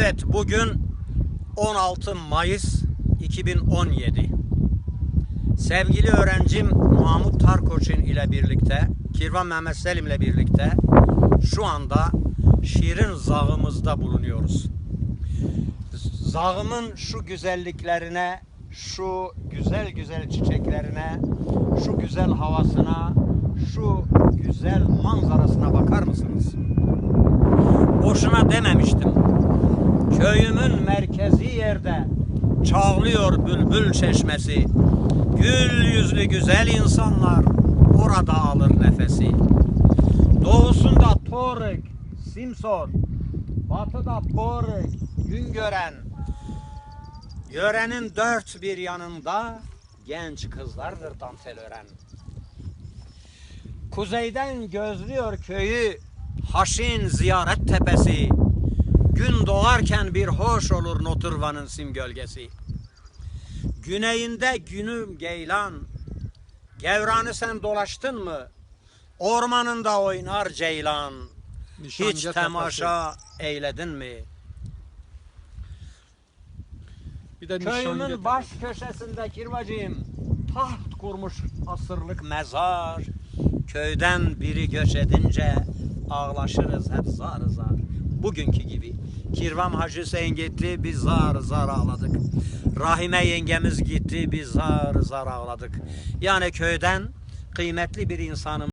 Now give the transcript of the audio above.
Evet bugün 16 Mayıs 2017. Sevgili öğrencim Mahmut Tarkoçin ile birlikte, Kirvan Mehmet Selim ile birlikte şu anda Şirin Zağımızda bulunuyoruz. Zağımın şu güzelliklerine, şu güzel güzel çiçeklerine, şu güzel havasına, şu güzel manzarasına bakar mısınız? Boşuna dememiştim. Köyümün merkezi yerde çağlıyor bülbül çeşmesi. Gül yüzlü güzel insanlar orada alır nefesi. Doğusunda Torek, Simson, batıda Porek, Güngören. Yörenin dört bir yanında genç kızlardır dantel ören. Kuzeyden gözlüyor köyü Haşin ziyaret tepesi. Gün doğarken bir hoş olur Noturvan'ın sim gölgesi. Güneyinde günüm Geylan. Gevranı sen dolaştın mı? Ormanında oynar ceylan. Hiç Nişancı temaşa eyledin mi? tepesi. Bir de Köyümün tepesi. baş köşesinde kirvacıyım. Taht kurmuş asırlık mezar. Köyden biri göç edince ağlaşırız hep zar zar. Bugünkü gibi. Kirvam Hacı Hüseyin gitti biz zar zar ağladık. Rahime yengemiz gitti biz zar zar ağladık. Yani köyden kıymetli bir insanım